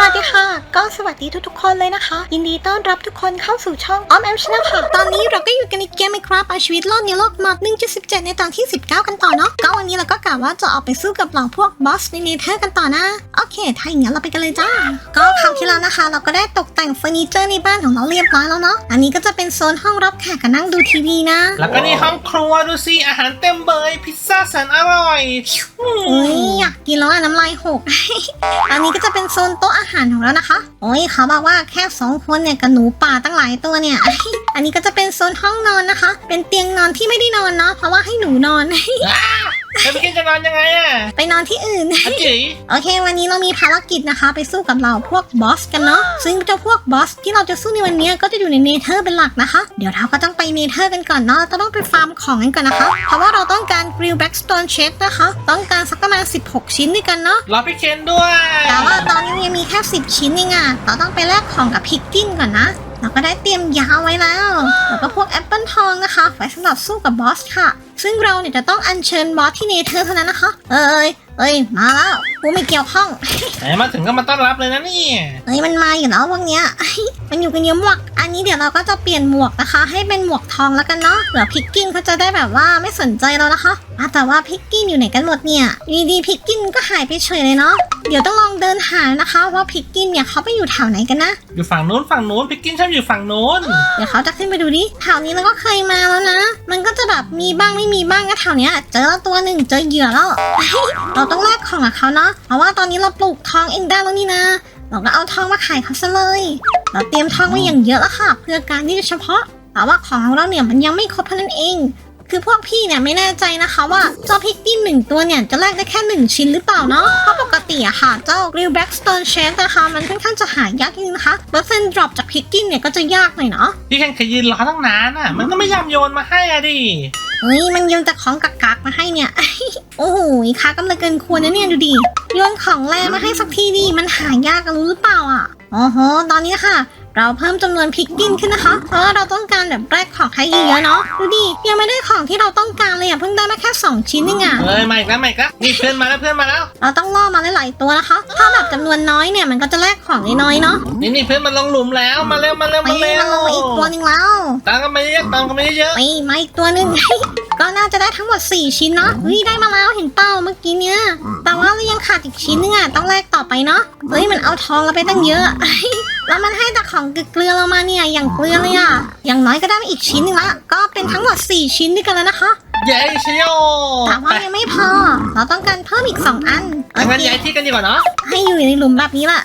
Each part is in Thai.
สวัสดีค่ะ ก็สวัสดีทุกๆคนเลยนะคะ ยินดีต้อนรับทุกคนเข้าสู่ช่องออมแอมชนะค่ะ ตอนนี้เราก็อยู่กันในเกมไมครับเอาชีวิตรอดในโลกมอด1.17 ในตอนที่ 19 กันต่อเนาะ ก็วันนี้เราก็กะว่าจะออกไปสู้กับเหล่าพวกบอสในเนเธอร์กันต่อนะ โอเค ถ้าอย่างนั้นเราไปกันเลยจ้า ก็คราวที่แล้วนะคะ เราก็ได้ตกแต่งเฟอร์นิเจอร์ในบ้านของเราเรียบร้อยแล้วเนาะ อันนี้ก็จะเป็นโซนห้องรับแขกกับนั่งดูทีวีนะ แล้วก็นี่ห้องครัวดูสิอาหารเต็มเบยพิซซ่าแสนอร่อยอือุ้ยมอยากกินแล้วอะน้ำลายหก อันนี้ก็จะเป็นโซนโต๊ะอาหารของเรานะคะ โอ้ยเขาบอกว่าแค่สองคนเนี่ยกับหนูป่าตั้งหลายตัวเนี่ย อันนี้ก็จะเป็นโซนห้องนอนนะคะ เป็นเตียงนอนที่ไม่ได้นอนเนาะเพราะว่าให้หนูนอน แล้วพี่เคนจะนอนยังไงอะไปนอนที่อื่นอาจิ๋ยโอเค วันนี้เรามีภารกิจนะคะ ไปสู้กับเราพวกบอสกันเนาะ ซึ่งเจ้าพวกบอสที่เราจะสู้ในวันนี้ก็จะอยู่ในเนเธอร์เป็นหลักนะคะ เดี๋ยวเราก็ต้องไปเนเธอร์กันก่อนเนาะเราต้องไปฟาร์มของกันก่อนนะคะ เพราะว่าเราต้องการกริลแบ็กสโตนเชฟนะคะ ต้องการสักประมาณ 16 ชิ้นด้วยกันเนาะ รอพี่เคนด้วย แต่ว่าตอนนี้ยังมีแค่ 10 ชิ้นเองอะเราต้องไปแลกของกับพิกกินก่อนนะ เราก็ได้เตรียมยาไว้แล้ว แล้วก็พวกแอปเปิลทองนะคะ ไว้สำหรับสู้กับบอสค่ะ ซึ่งเราเนี่ยจะต้องอัญเชิญบอสที่เนเธอร์เท่านั้นนะคะ เอ้ยเอ้ยมาแล้วกูไม่เกี่ยวข้องไหนมาถึงก็มาต้อนรับเลยนะเนี่ยเฮ้ยมันมาอยู่แล้วพวกเนี้ย มันอยู่กันเยอะหมวก อันนี้เดี๋ยวเราก็จะเปลี่ยนหมวกนะคะ ให้เป็นหมวกทองแล้วกันเนาะเผื่อพิกกินเขาจะได้แบบว่าไม่สนใจเรานะคะอะแต่ว่าพิกกินอยู่ไหนกันหมดเนี่ยอยู่ดีๆพิกกินก็หายไปเฉยเลยเนาะเดี๋ยวต้องลองเดินหานะคะว่าพิกกินเนี่ยเขาไปอยู่แถวไหนกันนะอยู่ฝั่งนู้นฝั่งนู้นพี่กินชอบอยู่ฝั่งนู้นเดี๋ยวเขาจะขึ้นไปดูดิแถวนี้เราก็เคยมาแล้วนะ มันก็จะแบบมีบ้างไม่มีบ้างก็แถวเนี้ยเจอแล้วตัวหนึ่งเจอเหยื่อแล้วเราต้องแลกของกับเขาเนาะเพราะว่าตอนนี้เราปลูกทองเองได้แล้วนี่นะเราก็เอาทองมาขายเขาซะเลย เราเตรียมทองไว้อย่างเยอะแล้วค่ะ เพื่อการที่จะเฉพาะ แต่ว่าของเราเนี่ยมันยังไม่ครบเท่านั้นเอง คือพวกพี่เนี่ยไม่แน่ใจนะคะว่าเจ้าพิกกี้หนึ่งตัวเนี่ยจะแลกได้แค่หนึ่งชิ้นหรือเปล่าเนาะ เพราะปกติอะค่ะ เจ้า Real Blackstone Chest นะคะมันค่อนข้างจะหายากนิดนึงนะคะเปอร์เซ็นต์ดรอปจากพิกกี้เนี่ยก็จะยากหน่อยเนาะ พี่เคนเคยยืนรอตั้งนานอะ มันก็ไม่ยอมโยนมาให้อะดิ เฮ้ยมันโยนแต่ของกักๆมาให้เนี่ย โอ้โหค้ากำลังเกินควรนะเนี่ยดูดิโยนของแรงมาให้สักทีดิมันหายากกันรู้หรือเปล่าอะอ๋อโหตอนนี้นะคะ เราเพิ่มจำนวนพิกกินขึ้นนะคะ เพราะว่าเราต้องการแบบแรกของให้เยอะๆเนาะดูดิยังไม่ได้ของที่เราต้องการเลยอะเพิ่งได้มาแค่สองชิ้นเองอะเอ้ยมาอีกแล้วมาอีกแล้วนี่เพื่อนมาแล้วเพื่อนมาแล้ว เราต้องล่อมาหลายๆตัวนะคะ ถ้าแบบจำนวนน้อยเนี่ยมันก็จะแลกของน้อยๆเนาะนี่นี่เพื่อนมาลงหลุมแล้วมาเร็วมาเร็วไปมาเร็มันลงมาอีกตัวหนึ่งแล้วตามกันมาเยอะๆตามกันมาเยอะไปมาอีกตัวหนึ่ง ก็น่าจะได้ทั้งหมด 4 ชิ้นเนาะเฮ้ยได้มาแล้วเห็นเปล่าเมื่อกี้เนี่ย แต่ว่าเรายังขาดอีกชิ้นนึงอะต้องแลกต่อไปเนาะเฮ้ยมันเอาทองเราไปตั้งเยอะแล้วมันให้แต่ของเกลือเรามาเนี่ยอย่างเกลือเลยอะอย่างน้อยก็ได้มาอีกชิ้นนึงละก็เป็นทั้งหมด 4 ชิ้นด้วยกันแล้วนะคะๆ เย้ชโยแต่ว่ายังไม่พอ เราต้องการเพิ่มอีก2อันไปงั้นย้ายที่กันดีกว่าเนาะ ให้อยู่ในหลุมแบบนี้แหละ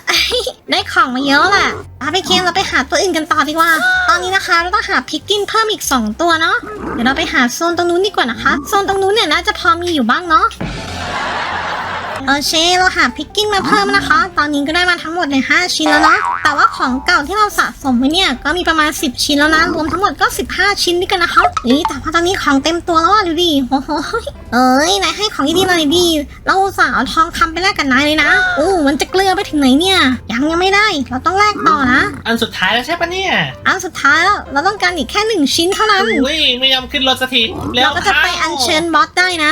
ได้ของมาเยอะแหละพาไปเคนเราไปหาตัวอื่นกันต่อดีกว่า ตอนนี้นะคะเราต้องหาพิกกินเพิ่มอีก 2 ตัวเนาะ เดี๋ยวเราไปหาโซนตรงนู้นดีกว่านะคะ โซนตรงนู้นเนี่ยน่าจะพอมีอยู่บ้างเนาะ โอเคเราหาพิกกินมาเพิ่มนะคะ ตอนนี้ก็ได้มาทั้งหมดใน5ชิ้นแล้วเนาะแต่ว่าของเก่าที่เราสะสมไว้เนี่ยก็มีประมาณ 10 ชิ้นแล้วนะรวมทั้งหมดก็ 15 ชิ้นด้วยกันนะคะนี่แต่พอตอนนี้ของเต็มตัวแล้วอะดูดิโอ้โหเอ้ยนายให้ของดีๆหน่อยดิเราอุตสาห์เอาทองคำไปแลกกับนายเลยนะอู้มันจะเกลือไปถึงไหนเนี่ย ยังยังไม่ได้ เราต้องแลกต่อนะอันสุดท้ายแล้วใช่ปะเนี่ยอันสุดท้ายแล้วเราต้องการอีกแค่หนึ่งชิ้นเท่านั้นอุ้ยไม่ยอมขึ้นรถสักทีเร็วเราก็จะไปอัญเชิญบอสได้นะ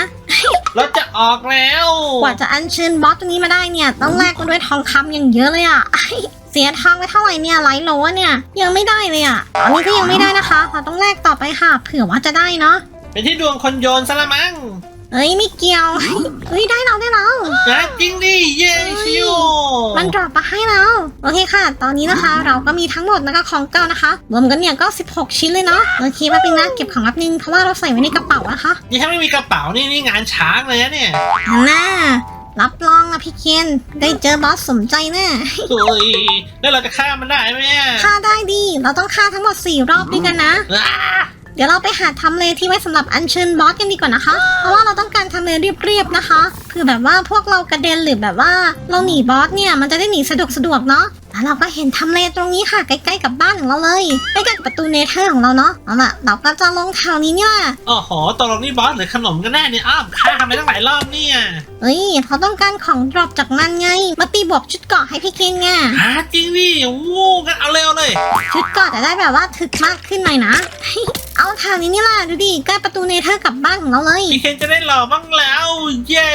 รถจะออกแล้วกว่าจะอัญเชิญบอสตัวนี้มาได้เนี่ย ต้องแลกมาด้วยทองคำอย่างเยอะเลยอะเสียทองไปเท่าไหร่เนี่ยไลท์โลวะเนี่ย ยังไม่ได้เลยอะตอนนี้ก็ยังไม่ได้นะคะ เราต้องแลกต่อไปค่ะ เผื่อว่าจะได้เนาะ เป็นที่ดวงคนโยนซะละมั้ง เอ้ยไม่เกี่ยวเฮ้ยได้แล้วได้แล้วนะจริงดิเย้ชิโยมันดรอปมาให้แล้วโอเคค่ะ ตอนนี้นะคะ เราก็มีทั้งหมดนะคะของเก่านะคะรวมกันเนี่ยก็ 16 ชิ้นเลยเนาะโอเคแป๊บนึงนะเก็บของแป๊บนึงเพราะว่าเราใส่ไว้ในกระเป๋านะคะนี่ถ้าไม่มีกระเป๋านี่นี่งานช้างเลยนะเนี่ยอันน่ารับรองอะพี่เคนได้เจอบอสสมใจแน่เฮ้ยแล้วเราจะฆ่ามันได้ไหมเนี่ยฆ่าได้ดีเราต้องฆ่าทั้งหมด4รอบด้วยกันนะอ้า เดี๋ยวเราไปหาทำเลที่ไว้สำหรับอัญเชิญบอสกันดีกว่านะคะ เพราะว่าเราต้องการทำเลเรียบๆนะคะ คือแบบว่าพวกเรากระเด็นหรือแบบว่าเราหนีบอสเนี่ยมันจะได้หนีสะดวกสะดวกเนาะ แล้วเราก็เห็นทำเลตรงนี้ค่ะ ใกล้ๆกับบ้านของเราเลยใกล้ๆกับประตูเนเธอร์ของเราเนาะเอาล่ะเราก็จะลงแถวนี้เนี่ยโอ้โหตกลงนี่บอสหรือขนมกันแน่เนี่ยอ้าวฆ่าทำไปตั้งหลายรอบเนี่ยเฮ้ยเขาต้องการของดรอปจากมันไง มาตีบวกชุดเกราะให้พี่เคนไงหาจริงดิวู้กันเอาเร็วเลย ชุดเกราะจะได้แบบว่าถึกมากขึ้นหน่อยนะ เอาแถวนี้นี่แหละดูดิใกล้ประตูเนเธอร์กลับบ้านของเราเลย พี่เคนจะได้หล่อบ้างแล้ว เย้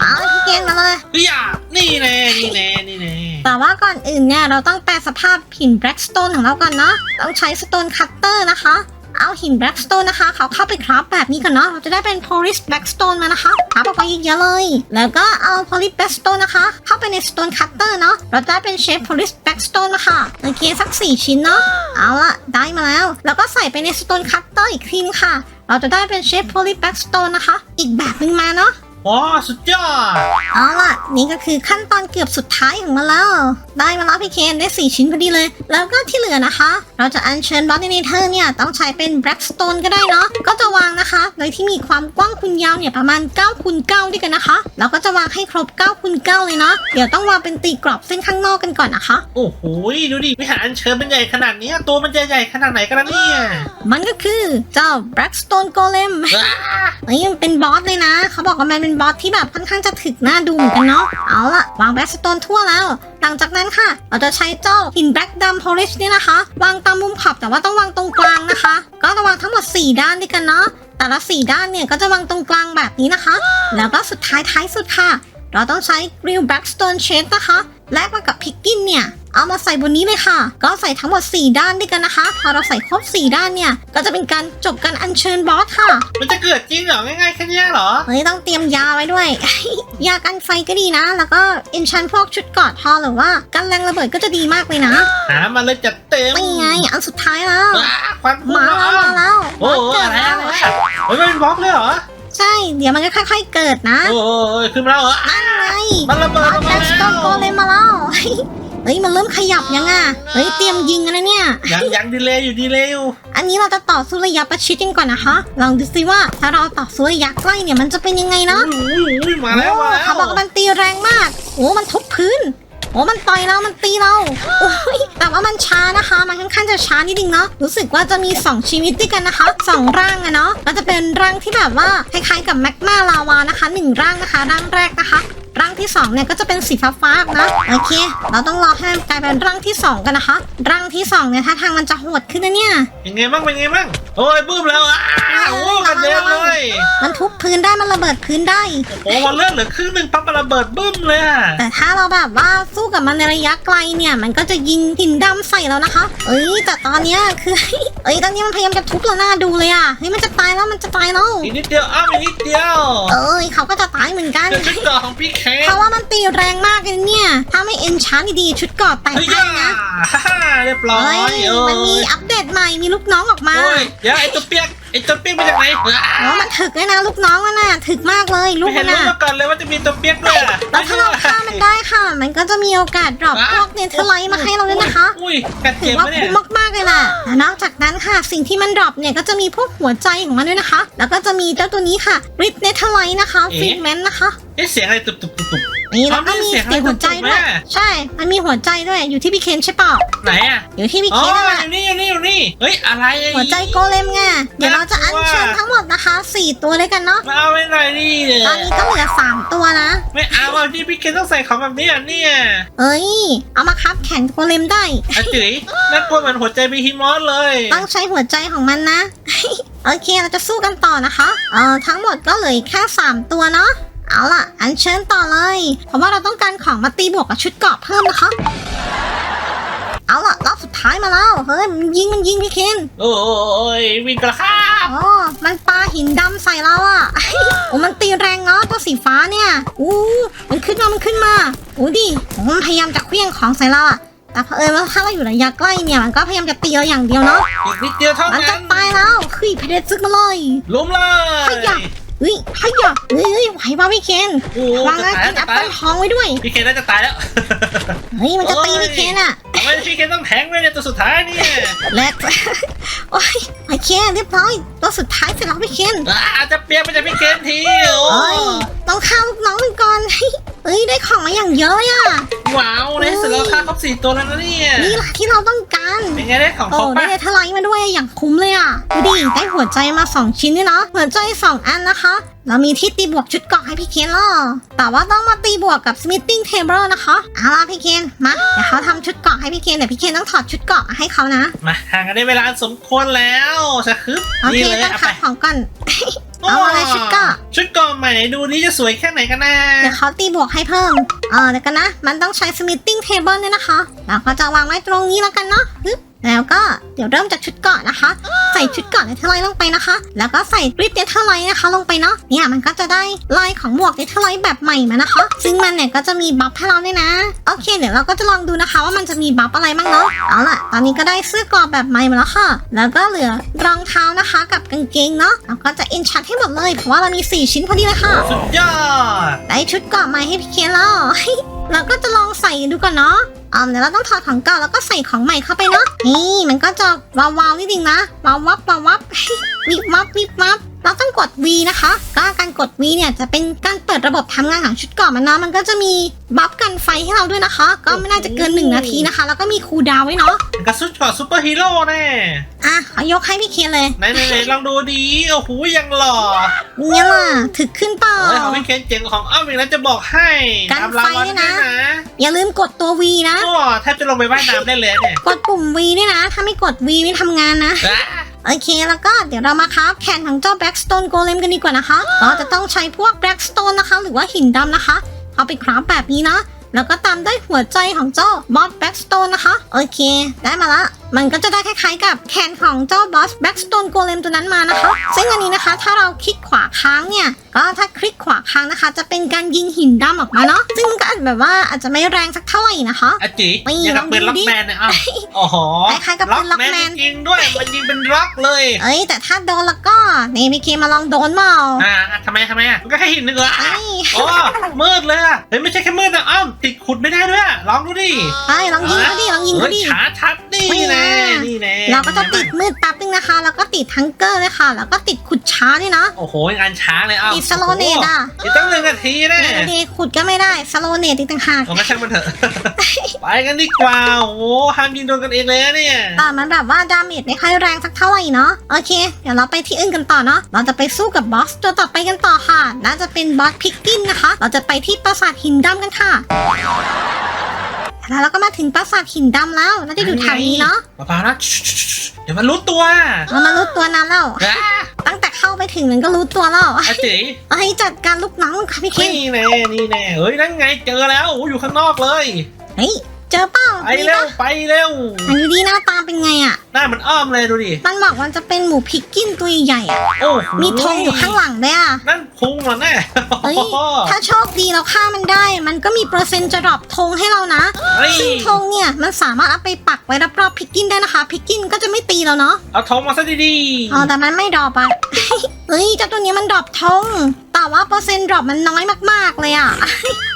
เอาเลยพี่เคนมาเลยเฮ้ยอะนี่แน่นี่แน่นี่แน่ แต่ว่าก่อนอื่นเนี่ยเราต้องแปลสภาพหิน Blackstone ของเราก่อนเนาะต้องใช้ Stone Cutter นะคะ เอาหิน Blackstone นะคะ เขาเข้าไปคราฟแบบนี้ก่อนเนาะเราจะได้เป็น Polish Blackstone มานะคะคราฟออกไปเยอะเลย แล้วก็เอา Polish Blackstone นะคะ เข้าไปใน Stone Cutter เนาะเราจะได้เป็น Shape Polish Blackstone นะคะโอเคสัก 4 ชิ้นเนาะเอาละได้มาแล้ว แล้วก็ใส่ไปใน Stone Cutter อีกทีนึงค่ะ เราจะได้เป็น Shape Polish Blackstone นะคะ อีกแบบหนึ่งมาเนาะ ว้าสุดยอดเอาล่ะ นี่ก็คือขั้นตอนเกือบสุดท้ายของมันแล้ว ได้มาแล้วพี่เคนได้ 4 ชิ้นพอดีเลย แล้วก็ที่เหลือนะคะ เราจะอัญเชิญบอสเนเธอร์เนี่ย ต้องใช้เป็น Blackstone ก็ได้เนาะก็จะวางนะคะ โดยที่มีความกว้างคูณยาวเนี่ยประมาณ9คูณ9ด้วยกันนะคะแล้วก็จะวางให้ครบ9คูณ9เลยเนาะเดี๋ยวต้องวางเป็นตีกรอบเส้นข้างนอกกันก่อนนะคะ โอ้โหดูดิวิหารอัญเชิญมันใหญ่ขนาดเนี้ยตัวมันจะใหญ่ขนาดไหนกันนะเนี่ยมันก็คือเจ้า Blackstone Golem ว้าเฮ้ยมันเป็นบอสเลยนะ เขาบอกว่ามันเป็นบอสที่แบบค่อนข้างจะถึกหน้าดูเหมือนกันเนาะ เอาล่ะ วางแบ็กสโตนทั่วแล้ว หลังจากนั้นค่ะ เราจะใช้เจ้าหินแบล็กดัมโพลิชนี่นะคะ วางตามมุมขอบแต่ว่าต้องวางตรงกลางนะคะ ก็จะวางทั้งหมด 4 ด้านด้วยกันเนาะ แต่ละ4ด้านเนี่ยก็จะวางตรงกลางแบบนี้นะคะ แล้วก็สุดท้ายท้ายสุดค่ะ เราต้องใช้กริลแบ็กสโตนเชดนะคะ แลกมากับพิกกินเนี่ย เอามาใส่บนนี้เลยค่ะ ก็ใส่ทั้งหมด 4 ด้านด้วยกันนะคะ พอเราใส่ครบ 4 ด้านเนี่ย ก็จะเป็นการจบการอัญเชิญบอสค่ะ มันจะเกิดจริงเหรอ ง่ายๆแค่เนี้ยเหรอ เฮ้ยต้องเตรียมยาไว้ด้วย ยากันไฟก็ดีนะ แล้วก็เอนชันพวกชุดเกอดทอหรือว่ากันแรงระเบิดก็จะดีมากเลยนะหามาเลยจัดเต็มไม่ไงอันสุดท้ายแล้ว ว้าควันพุ่งมาแล้วมาแล้วโอ้โหเกิอะดไรแล้ว อะไรอะเฮ้ยมันเป็นบล็อกเลยเหรอ ใช่ เดี๋ยวมันก็ค่อยๆเกิดนะโอ้โหขึ้นมาแล้วเหรออะนั่นไงมันระเบิดออกแบมาล็กสแล้โตนโกวเลมมาแล้วเฮ้ยมันเริ่มขยับยังอะเฮ้ยเตรียมยิงกันนะเนี่ย ยังยังดีเลยอยู่ดีเลยอยู่อันนี้เราจะต่อสู้ระยะประชิดกันก่อนนะคะ ลองดูซิว่าถ้าเราต่อสู้ระยะใกล้เนี่ยมันจะเป็นยังไงเนาะ อุ้ยอุ้ยมาแล้วมาแล้วเขาบอกว่ามันตีแรงมาก โอ้ มันทุบพื้นโอ้มันต่อยเรา มันตีเราโอ้ยแต่ว่ามันช้านะคะ มันค่อนข้างจะช้านิดนึงเนาะ รู้สึกว่าจะมี 2 ชีวิตด้วยกันนะคะสองร่างอะเนาะก็จะเป็นร่างที่แบบว่าคล้ายๆกับแมกมาลาวานะคะหนึ่งร่างนะคะ ร่างแรกนะคะ ร่างที่สองเนี่ยก็จะเป็นสีฟ้าๆนะโอเค เราต้องรอให้มันกลายเป็นร่างที่สองกันนะคะ ร่างที่สองเนี่ยถ้าทางมันจะโหดขึ้นนะเนี่ยเป็นไงบ้างเป็นไงบ้างโอ้ยบึ้มแล้วอะโอ้กระเด็นเลยมันทุบพื้นได้มันระเบิดพื้นได้โอ้มันเลือดเหลือครึ่งหนึ่งปั๊บมันระเบิดบึ้มเลยอะแต่ถ้าเราแบบว่าสู้กับมันในระยะไกลเนี่ย มันก็จะยิงหินดำใส่เรานะคะ เอ้ยแต่ตอนเนี้ยคือเอ้ยตอนนี้มันพยายามจะทุบเราหน้าดูเลยอะเฮ้ยมันจะตายแล้วมันจะตายแล้วอีกนิดเดียวอ้าวอีกนิดเดียว เอ้ยเขาก็จะตายเหมือนกันเดี๋ยวชุดเกราะของพี่เคนเพราะว่ามันตีแรงมากเลยเนี่ย ถ้าไม่เอนชานดีๆชุดเกอดแตกเฮ้ยได้นะฮ่าฮ่าเรียบร้อเฮ้ยยโอ้มันมียอัปเดตใหม่มีลูกน้องออกมา โอ้ยเดี๋ยวไอ้ตัวเปียกไอ้ตัวเปียกมาจากไหนอะโอ้มันถึกเลยนะลูกน้องมันน่ะถึกมากเลยลูไม่กเห็มันนรู้น่ะมาก่อนเลยว่าจะมีตัวเปียกด้วยอะแล้วถ้าเราฆ่ามันได้ค่ะ มันก็จะมีโอกาสดรอปพวกเนเธอร์ไลท์มาให้เราด้วยนะคะ อุ้ยกัดถืเจ็อบว่าไหมเนี่ยคุ้มมากๆเลยล่ะและนอกจากนั้นค่ะ สิ่งที่มันดรอปเนี่ยก็จะมีพวกหัวใจของมันด้วยนะคะ แล้วก็จะมีเจ้าตัวนี้ค่ะริดเนเธอร์ไลท์นะคะฟรีแมนนะคะ เอ๊ะเสียงอะไรตุบตุบตุบตุบ นี่แล้วก็มีอ๋อมีเสีเสียยงงหัวใจด้วยอะไรตกๆไหมใช่ มันมีหัวใจด้วยอยู่ที่พี่เคนใช่เปล่าไหนอะอยู่ที่พี่อ๋อเคนนั่นแหละอยู่นี่อยู่นี่อยู่นี่เฮ้ยอะไรอะหัวใจโกเลมไงเดี๋ยวเราจะอัญเชิญทั้งหมดนะคะสี่ตัวเลยกันเนาะมาเอาไปหน่อยดิตอนนี้ก็เหลือสามตัวนะ ไม่เอาอะที่พี่เคนต้องใส่ของแบบนี้อะเนี่ยเอ้ยเอามาคับแข่งโกเลมได้อาจุ๋ยน่ากลัวเหมือนหัวใจบีฮิมอสเลย ต้องใช้หัวใจของมันนะโอเคเราจะสู้กันต่อนะคะเอ่อทั้งหมดก็เหลืออีกแค่3ตัวเนาะ เอาล่ะ อันเชิญต่อเลย เพราะว่าเราต้องการของมาตีบวกกับชุดเกราะเพิ่มนะคะ เอาล่ะรอบสุดท้ายมาแล้ว เฮ้ย มันยิงมันยิงพี่เคนโอ้ยวิ่งกระข้าบอ๋อมันปาหินดำใส่เราอะโอ้มันตีแรงเนาะตัวสีฟ้าเนี่ย อู้มันขึ้นมา มันขึ้นมาอู้ดิโอ้มันพยายามจะเคลี้ยงของใส่เราอะแต่เผอิญว่าถ้าเราอยู่ระยะใกล้เนี่ย มันก็พยายามจะตีเราอย่างเดียวเนาะ อีกนิดเดียวเท่ามันนั้จะนตายแล้วคือเพเดซึกมาเลยล้มเลยขยับ เฮ้ยขยับเฮ้ยเฮ้ยไหวป่ะพี่เคนโอ้วางจะนะตายกินแอจะปตาเปิลทองไว้ด้วย พี่เคนน่าจะตายแล้วเฮ้ยมันจะตีพี่เคนอะทำไมพี่เคนต้องแทงด้วยเนี่ยตัวสุดท้ายเนี่ยแลก โอ้ยโอเคเรียบร้อยตัวสุดท้ายเสร็จแล้วพี่เคน อ่าจะเปลี่ยนไปจากพี่เคนทีโอ้เอ้ยต้องฆ่าลูกน้องมันก่อนเฮ้ยได้ของมาอย่างเยอะอะว้าว สุดเราฆ่าครบสี่ตัวแล้วนะเนี่ยนี่แหละที่เราต้องการเป็นไงได้ของโอ้ครบได้ปะเนเธอร์ไลท์มาด้วยอย่างคุ้มเลยอะดูดิได้หัวใจมา2ชิ้นด้วยเนาะหัวใจ2อันนะคะ เรามีที่ตีบวกชุดเกราะให้พี่เคนแล้วแต่ว่าต้องมาตีบวกกับ smithing table นะคะเอาล่ะพี่เคนมาเดี๋ยวเขาทำชุดเกราะให้พี่เคนเดี๋ยวพี่เคนต้องถอดชุดเกราะให้เขานะมาห่างกันได้เวลาสมควรแล้วจะคึบโอเคนี่เลยต้องเอาขัไปบของก่อน เอาอะไรชุดเกราะชุดเกาะใหม่ดูนี้จะสวยแค่ไหนกันนะเดี๋ยวเขาตีบวกให้เพิ่มเออเดี๋ยวกันนะ มันต้องใช้ smithing table ด้วยนะคะ เราก็จะวางไว้ตรงนี้แล้วกันเนาะฮึบแล้วก็ เดี๋ยวเริ่มจากชุดเกราะนะคะ ใส่ชุดเกราะเนเธอร์ไลท์ลงไปนะคะ แล้วก็ใส่กริปเนเธอร์ไลท์นะคะ ลงไปเนาะเนี่ยมันก็จะได้ลายของหมวกเนเธอร์ไลท์แบบใหม่มานะคะ ซึ่งมันเนี่ยก็จะมีบัฟให้เราด้วยนะโอเค เดี๋ยวเราก็จะลองดูนะคะว่ามันจะมีบัฟอะไรบ้างเนาะเอาล่ะตอนนี้ก็ได้เสื้อกรอบแบบใหม่มาแล้วค่ะ แล้วก็เหลือรองเท้านะคะกับกางเกงเนาะเราก็จะอินชัดให้หมดเลยเพราะว่าเรามีสี่ชิ้นพอดีเลยค่ะสุดยอดได้ชุดเกราะใหม่ให้พี่เคนแล้ว เราก็จะลองใส่ดูก่อนเนาะอ่าเดี๋ยวเราต้องถอดของเก่าแล้วก็ใส่ของใหม่เข้าไปเนาะนี่มันก็จะวาวาวๆนิดนึงนะวาววับวาววับวิบวับวิบวับ เราต้องกด V นะคะก็การกด V เนี่ยจะเป็นการเปิดระบบทำงานของชุดเกราะมันนะมันก็จะมีบัฟกันไฟให้เราด้วยนะคะ ก็ไม่น่าจะเกินหนึ่งนาทีนะคะ แล้วก็มีคูลดาวน์ไว้เนาะกับชุดเกาะซูเปอร์ฮีโร่แน่อะขอยกให้พี่เคนเลยไหนไหนไหนลองดูดีโอ้โหยังหล่อเนี่ยล่ะถึกขึ้นเปล่าเฮ้ยของพี่เคนเจ๋งกว่าของอ้อมอีกแล้วจะบอกให้กันตามรางวัลไฟด้วยด้วยนะนะอย่าลืมกดตัว V นะโอ้แทบจะลงไปว่ายน้ำได้เลยเนี่ยกดปุ่ม V ด้วยนะ ถ้าไม่กด V ไม่ทำงานนะอะ โอเคแล้วก็เดี๋ยวเรามาครับแขนของเจ้าแบ็กสโตนโกลเดมกันดีกว่านะคะ ก็จะต้องใช้พวกแบ็กสโตนนะคะ หรือว่าหินดำนะคะ เอาไปคราฟแบบนี้นะ แล้วก็ตามด้วยหัวใจของเจ้า Boss Blackstone นะคะ โอเค ได้มาละ มันก็จะได้คล้ายๆกับแขนของเจ้า Boss Blackstone Golem ตัวนั้นมานะคะ ซึ่งอันนี้นะคะถ้าเราคลิกขวาค้างเนี่ย ก็ถ้าคลิกขวาค้างนะคะ จะเป็นการยิงหินดำออกมาเนาะ ซึ่งมันก็อาจแบบว่าอาจจะไม่แรงสักเท่าไหร่นะคะอาจิไม่ยังกับปืนลล็อองกดูดิแมนเนี่ยอ้าวโอ้โหคล้ายๆกับปืนล็อกแมนจริงๆด้วย มันยิงเป็นล็อกเลย เอ้ยแต่ถ้าโดนแล้วก็นี่พี่เคมาลองโดนเปล่าอ่าทำไมทำไมอะมันก็แค่หินนึงเหรอเอ้ยโอ้มืดเลยอะเฮ้ยไม่ใช่แค่มืดนะอ้อมติดขุดไม่ได้ด้วยอะลองดูดิไปลองยิงเขาดิลองยิงเฮ้เขายดิขาชัดนี่ไม่แน่นะนี่แน่เราก็จะติดมืดแป๊บนึงนะคะ แล้วก็ติดทังเกอร์เลยค่ะ แล้วก็ติดขุดช้าด้วยนะ โอ้โหงานช้าเลยอ้าวติดสโลเนตอะอีกตั้งหนึ่งนาทีแน่เดย์ขุดก็ไม่ได้สโลเนตอีกต่างหากเอางั้นช่างมันเถอะ ไปกันดีกว่า โอ้โหห้ามยิงโดนกันเองเลยนะเนี่ยแต่มันแบบว่าดาเมจไม่ค่อยแรงสักเท่าไหร่เนาะ โอเค เดี๋ยวเราไปที่อื่นกันต่อเนาะ เราจะไปสู้กับบอสตัวต่อไปกันต่อค่ะ น่าจะเป็นบอสพิกกินนะคะ เราจะไปที่ปราสาทหินดำกันค่ะ แล้วเราก็มาถึงปราสาทหินดำแล้วน่าจะอยู่แถวนี้เนาะมาพร้านะเดี๋ยวมันรู้ตัวมันมารู้ตัวนานแล้วอะตั้งแต่เข้าไปถึงมันก็รู้ตัวแล้วอาจิเอ้ยจัดการลูกน้องค่ะพี่เคนนี่แน่นี่แน่เฮ้ยนั่นไงเจอแล้วโอ้อยู่ข้างนอกเลยเฮ้ย เจอเป้าไปเร็วไปเร็วอันนี้ดีหน้าตาเป็นไงอะ หน้ามันอ้อมเลยดูดิ มันบอกมันจะเป็นหมูพิกกินตัวใหญ่ๆอะโอ้โหมีธงอยู่ข้างหลังด้วยอะนั่นพุงเหรอแน่เฮ้ยถ้าโชคดีเราฆ่ามันได้ มันก็มีเปอร์เซ็นต์จะดรอปธงให้เรานะ เฮ้ยซึ่งธงเนี่ยมันสามารถเอาไปปักไว้รอบๆพิกกินได้นะคะ พิกกินก็จะไม่ตีเราเนาะ เอาธงมาซะดีอ๋อแต่มันไม่ดรอปอะ เฮ้ยเจ้าตัวนี้มันดรอปธงแต่ว่าเปอร์เซ็นต์ดรอปมันน้อยมากๆเลยอะ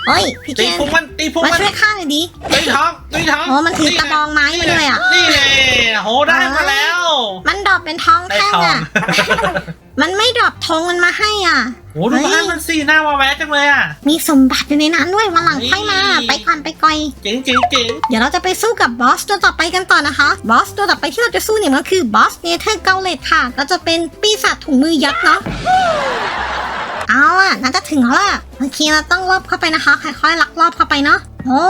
เฮ้ยพี่ๆเกตีนพุงมันตีพุงมามันช่วยฆ่าหน่อยดิตีท้องตีท้องโอ้มันถือกระบองไม้มาด้วยอะนี่แน่โหได้มาแล้ว มันดรอปเป็นทองได้แท่งทองอะ มันไม่ดรอปธงมันมาให้อะโหดูบ้านมันสิหน้าวาแวะจังเลยอะ มีสมบัติอยู่ในนั้นด้วยวันหลังค่อยมาเฮ้ยไปก่อนไปก่อย เจ๋งเจ๋งเจ๋งเดี๋ยวเราจะไปสู้กับบอสตัวต่อไปกันต่อนะคะ บอสตัวต่อไปที่เราจะสู้เนี่ยมันคือบอสเนเธอร์เกาเลตค่ะ ก็จะเป็นปีศาจถุงมือยักษ์เนาะ เอาอะน่าจะถึงแล้วล่ะโอเคเราต้องลอบเข้าไปนะคะ ค่อยๆลักลอบเข้าไปเนาะ โอ้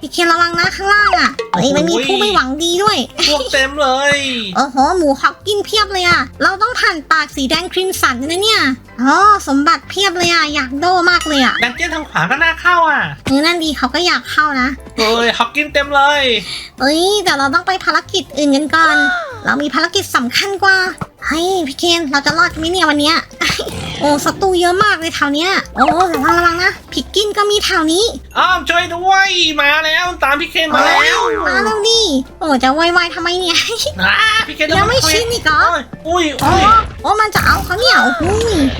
พี่เคนระวังนะข้างล่างอะเฮ้ยมันมีผู้ไม่หวังดีด้วย พวกเต็มเลยโอ้โหหมูฮอกกินเพียบเลยอะเราต้องผ่านปากสีแดงครีมสันด้วยนะเนี่ยอ๋อสมบัติเพียบเลยอะอยากโดมากเลยอะดันเจี้ยนทางขวาก็น่าเข้าอะเออนั่นดีเขาก็อยากเข้านะเฮ้ยฮอกกินเต็มเลยเอ้ยแต่เราต้องไปภารกิจอื่นกันก่อน เรามีภารกิจสำคัญกว่าเฮ้ยพี่เคนเราจะรอดกันไหมเนี่ยวันเนี้ย โอ้ศัตรูเยอะมากเลยแถวเนี้ยโอ้ระวังระวังนะผิกกินก็มีแถวนี้อ้อมช่วยด้วยมาแล้วตามพี่เคนมาแล้วมาเร็วดิโอ้จะไวๆทำไมเนี่ย อ่าพี่เคนยังไม่ชินอีกเหรอ โอ้ยโอ้อุ้ยโอ้มันจะเอาเขาเนี่ยโอ้โห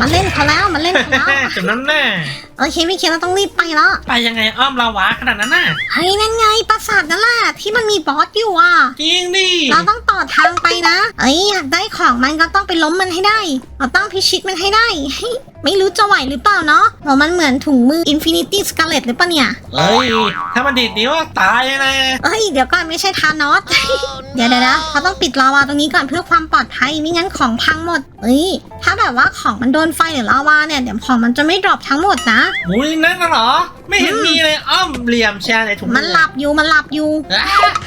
มันเล่นเขาแล้วมันเล่นเขาแล้วจุดนั้นแน่โอเคพี่เคนเราต้องรีบไปแล้วไปยังไงอ้อมลาวาขนาดนั้นน่ะเฮ้ยนั่นไงปราสาทนั่นแหละที่มันมีบอสอยู่อะจริงดิเราต้องต่อทางไปนะเอ้ยอยากได้ของมันก็ต้องไปล้มมันให้ได้เราต้องพิชิตมันให้ได้ ไม่รู้จะไหวหรือเปล่าเนาะโหมันเหมือนถุงมือ Infinity Scarlet หรือเปล่าเนี่ย เฮ้ย ถ้ามันดีดนิ้วอะตายเลยนะเอ้ย เดี๋ยวก่อนไม่ใช่ทานอส เดี๋ยวเดี๋ยวนะเขาต้องปิดลาวาตรงนี้ก่อนเพื่อความปลอดภัยไม่งั้นของพังหมด เอ้ย ถ้าแบบว่าของมันโดนไฟหรือลาวาเนี่ยเดี๋ยวของมันจะไม่ดรอปทั้งหมดนะหมูยนั่นน่ะเหรอ ไม่เห็นมีเลยอ้อมเหลี่ยมแชร์ในถุงมันหลับอยู่มันหลับอยู่อะ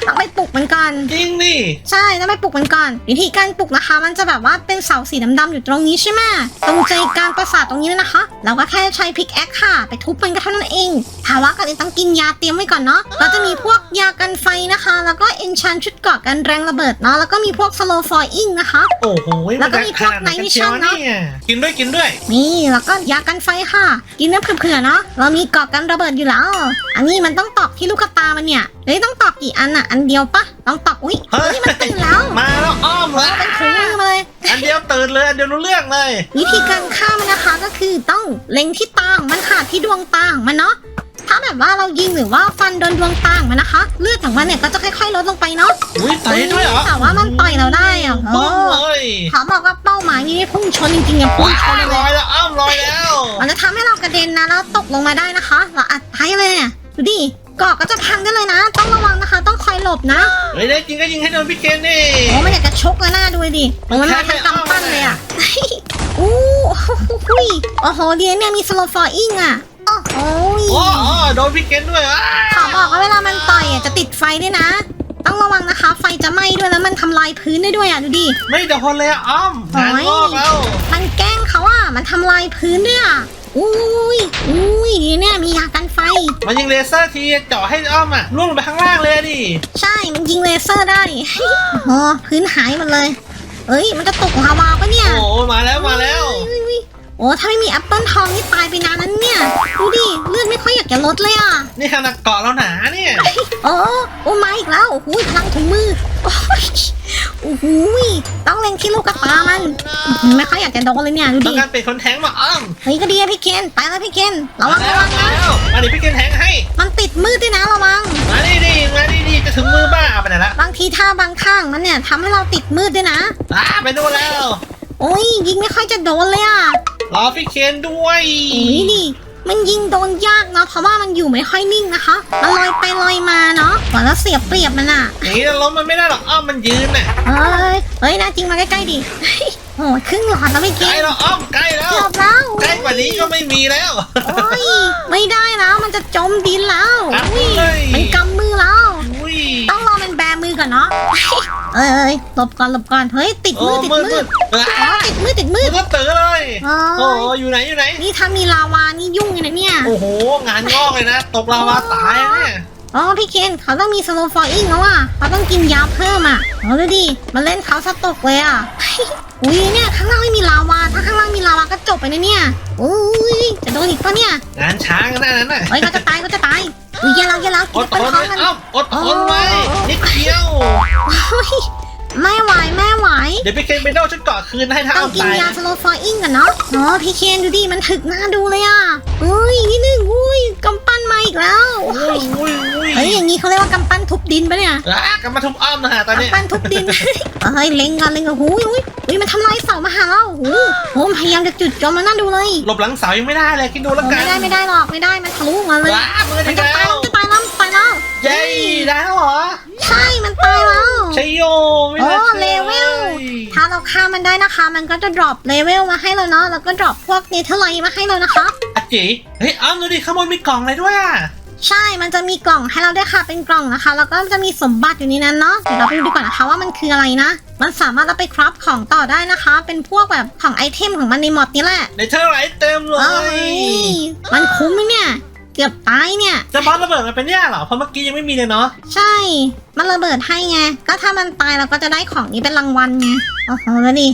ต้องไปปลุกมันก่อนจริงดิใช่ต้องไปปลุกมันก่อนวิธีการปลุกนะคะ มันจะแบบว่าเป็นเสาสีดำๆอยู่ตรงนี้ใช่ไหมตรงใจกลางประสาทตรงนี้เลยนะคะเราก็แค่ใช้พิกแอคค่ะ ไปทุบมันก็เท่านั้นเองถามว่าก่อนอื่นต้องกินยาเตรียมไว้ก่อนเนาะเราจะมีพวกยากันไฟนะคะ แล้วก็เอนชันชุดเกราะกันแรงระเบิดเนาะแล้วก็มีพวกสโลฟอยอิงนะคะ โอ้โหแล้วก็มีพวกนจะขนาดไหนกัน Night เชียว Vision เนอะเนี่ยกินด้วยกินด้วยนี่แล้วก็ยากันไฟค่ะ กินน้ำเผื่อๆเนาะเรามีเกาะกันระเบิดอยู่แล้วอันนี้มันต้องตอกที่ลูกตามันเนี่ยเฮ้ยต้องตอกกี่อันอะอันเดียวปะต้องตอกอุ้ยเฮ้ยเฮ้ยมันตื่นแล้วมาแล้วอ้อมโอ้เลยเป็นถุงมือมาเลย อันเดียวตื่นเลยอันเดียวรู้เรื่องเลย วิธีการฆ่ามันนะคะก็คือต้องเล็งที่ตาของมันค่ะที่ดวงตาของมันเนาะ ถ้าแบบว่าเรายิงหรือว่าฟันโดนดวงตาของมันนะคะ เลือดของมันเนี่ยก็จะค่อยๆลดลงไปเนาะอุ้ยต่อยด้วยเหรอแต่ว่ามันต่อยเราได้อะปุ้งโอ้เลยเขาบอกว่าเป้าหมายนี่ไม่พุ่งชนจริงๆอะพุ่งว้าชนวเลลอยยแล้วอ้อมลอยแล้วมันจะทำให้เรากระเด็นนะแล้วตกลงมาได้นะคะ เราอัดท้ายเลยเนี่ยดูดิเกาะก็จะพังได้เลยนะ ต้องระวังนะคะ ต้องคอยหลบนะเฮ้ยได้จริงก็ยิงให้โดนพี่เคนนี่ โอ้มันอยากจะชกเลยหน้าดูดิโอ้มันมาทางกำปั้นเลยอะอู้หูยโอ้โหเดียนเนี่ยมีสโลฟอร์อิงอะ โอ้โหยโอ้โหโดนพี่เคนด้วยอะขอบอกว่าเวลามันต่อยอะจะติดไฟด้วยนะ ต้องระวังนะคะ ไฟจะไหม้ด้วยแล้วมันทำลายพื้นได้ด้วยอะดูดิ ไม่โดนเลยอะอ้อมงานงอกแล้วมันแกล้งเขาอะ มันทำลายพื้นด้วยอะ อุ้ยอุ้ยเนี่ยมียากันไฟ มันยิงเลเซอร์ทีเจาะให้อ้อมอะล่วงลงไปข้างล่างเลยอะดิใช่ มันยิงเลเซอร์ได้ โอ้โหพื้นหายหมดเลย เอ้ย มันจะตกลาวาปะเนี่ย โอ้มาแล้วมาแล้ว อุ๊ยอุ๊ยอุ๊ย โอ้ถ้าไม่มีแอปเปิลทองนี่ตายไปนานนั้นเนี่ย ดูดิเลือดไม่ค่อยอยากจะลดเลยอะ นี่ขนาดเกาะเราหนาเนี่ย โอ้โอ้มาอีกแล้วโอ้โหพลังถุงมือโอ้ยโอ้โหต้องเล็งที่ลูกกระตามันอื้อหือไม่ค่อยอยากจะโดนเลยเนี่ยดูต้องดิการเป็นคนแทงมาอ้อมเฮ้ยก็ดีอะพี่เคนไปแล้วพี่เคนระวัมางแล้ระววังมานะแล้วมาดิพี่เคนแทงให้ มันติดมืดด้วยนะระวัง มาดิดิมาดิดิจะถึงมือบ้าไปไหนละบางทีท่าบางข้างมันเนี่ยทำให้เราติดมืดด้วยนะอ่าไปดูนแล้ว โอ้ยยิงไม่ค่อยจะโดนเลยอะ รอพี่เคนด้วยโอ้ยดิมันยิงโดนยากเนาะเพราะว่ามันอยู่ไม่ค่อยนิ่งนะคะ มันลอยไปลอยมาเนาะกว่าแล้วเสียเปรียบมันอะอย่างนี้ล้มมันไม่ได้หรอกอ้อมมันยืนน่ะเฮ้ยเฮ้ยนะจริงมาใกล้ๆดิโอ้ยครึ่งหลอดแล้วไม่ใกเก่ล้งแล้วอ้อมใกล้แล้วเกือบแล้ว ใกล้กว่านี้ก็ไม่มีแล้ว โอ้ยไม่ได้แล้วมันจะจมดินแล้วอะอุ้ยเฮ้ย มันกำมือแล้ว อุ้ยต้องรอมันแบมือก่อนเนาะ เอ้ยเอ้ยหลบก่อนหลบก่อนเฮ้ยติดโอ้มือติดมืดมืมือดอ๋อติดมือติดมืมือดก็ตื่นเลยโอ้โอ้ยอยู่ไหนอยู่ไหน นี่ถ้ามีลาวานี่ยุ่งเลยนะเนี่ยโอ้โหงานงอกเลยนะตกลาวาตายนะเนี่ยอ๋อพี่เคนเขาต้องมีสโลฟอร์อิงแล้วอะเขาต้องกินยาเพิ่มอะเอาดูดิมาเล่นเขาสตกเลยอะอุ้ยเนี่ยข้างล่างไม่มีลาวาถ้าข้างล่างมีลาวาก็จบไปนะเนี่ยอุ้ยจะโดนอีกปะเนี่ยงานช้างกันนั้นน่ะเฮ้ยเขาจะตายเขาจะตาย อุ้ยอย่าเราอย่าเราอกินดเป็นทนท้องไว้มันอ้อมอดทนไว้นิดเดียวโอ้ยแม่ไหวแม่ไหว เดี๋ยวพี่เคนไปโดนชุดเกาะคืนให้ถ้าต้ออ้งอมกินตายยานะสโลฟอร์อิงกันเนาะอ๋อพี่เคนดูดิมันถึกหน้าดูเลยอะอุ้ยนี่หนึ่งอุ้ยกำปั้นมาอีกแล้วอุ้ยอุ้ยอุ้ยเฮ้ยอย่างนี้เขาเรียกว่ากำปั้นทุบดินปะเนี่ยอะกลับมาทุบอ้อมนะฮะตอนนี้กำปั้นทุบดิน เฮ้ยเล็งกันเล็งกันหูยหูยหูยมันทำลายเสามาหาเราหูโหมันพยายามจะจุดจอมมันน่าดูเลยหลบหลังเสายังไม่ได้เลยคิดดูโอ้แล้วกันไม่ได้ไม่ได้หรอกไม่ได้มันทะลุมาเลยว้ามือมัดีนจะแล้ ใช่โยไม่โอ้น่าชื่อเลเวล ถ้าเราฆ่ามันได้นะคะ มันก็จะดรอปเลเวลมาให้เราเนาะ แล้วก็ดรอปพวกเนเธอร์ไลท์มาให้เรานะคะอะจีเฮ้ยอ้อมดูดิข้างบนมีกล่องอะไรด้วยอะใช่ มันจะมีกล่องให้เราด้วยค่ะ เป็นกล่องนะคะ แล้วก็จะมีสมบัติอยู่ในนั้นเนาะ เดี๋ยวเราไปดูดีกว่านะคะว่ามันคืออะไรนะ มันสามารถเอาไปคราฟของต่อได้นะคะ เป็นพวกแบบของไอเทมของมันในมอดนี้แหละ ในเธอร์ไรท์เต็มเลเอ้ย ยมันคุ้มไหมเนี่ย เกือบตายเนี่ย จะบอสระเบิดมันเป็นเนี่ยเหรอ เพราะเมื่อกี้ยังไม่มีเลยเนาะ ใช่ มันระเบิดให้ไง ก็ถ้ามันตายเราก็จะได้ของนี้เป็นรางวัลไง โอ้โหแล้วดิ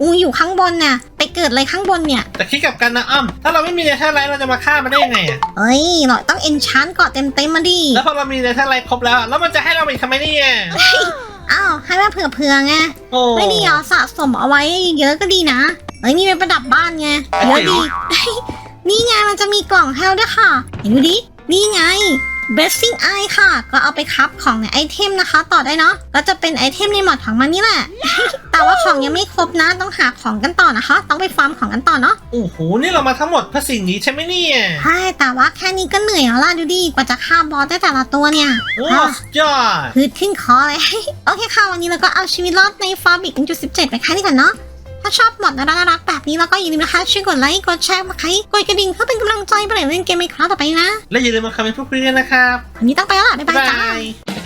อู้อยู่ข้างบนเนี่ยไปเกิดอะไรข้างบนเนี่ย แต่คิดกลับกันนะอ้อม ถ้าเราไม่มีในเธอร์ไรท์เราจะมาฆ่ามันได้ยังไงอะเอ้ยเราต้องเอนชานเกาะเต็มเต็มๆมาดิ แล้วพอเรามีในเธอร์ไรท์ครบแล้ว แล้วมันจะให้เราอีกทำไมเนี่ยอ้าว ให้แม่เผื่อๆไง โอ้ไม่ดีเหรอสะสมเอาไว้เยอะก็ดีนะเฮ้ยนี่เป็นประดับบ้านไงอะเยอะดีจิ๋ว นี่ไงมันจะมีกล่องให้เราด้วยค่ะเห็นดูดิ นี่ไง Blessing Eye ค่ะ ก็เอาไปคับของในไอเทมนะคะ ต่อได้เนาะ ก็จะเป็นไอเทมในหมอดของมันนี่แหละ แต่ว่าของยังไม่ครบนะ ต้องหาของกันต่อนะคะ ต้องไปฟาร์มของกันต่อเนาะ โอ้โห นี่เรามาทั้งหมดเพื่อสิ่งนี้ใช่ไหมเนี่ย ใช่ แต่ว่าแค่นี้ก็เหนื่อยแล้วล่ะดูดิ กว่าจะฆ่าบอสได้แต่ละตัวเนี่ยโอ้อะสุดยอดพืดขึ้นคอเลย โอเคค่ะ วันนี้เราก็เอาชีวิตรอดในฟาร์บิก1.17 ไปแค่นี้ก่อนเนาะ ถ้าชอบหมดน่ารักแบบนี้แล้วก็อย่าลืมนะคะช่วยกดไลค์ กดแชร์มาใครกดกระดิ่งเพื่อเป็นกำลังใจไปเล่นเกมในครั้งต่อไปนะ และอย่าลืมมาคอมเมนต์พูดคุยกันนะครับวันนี้ต้องไปแล้วล่ะบ๊ายบายจ้า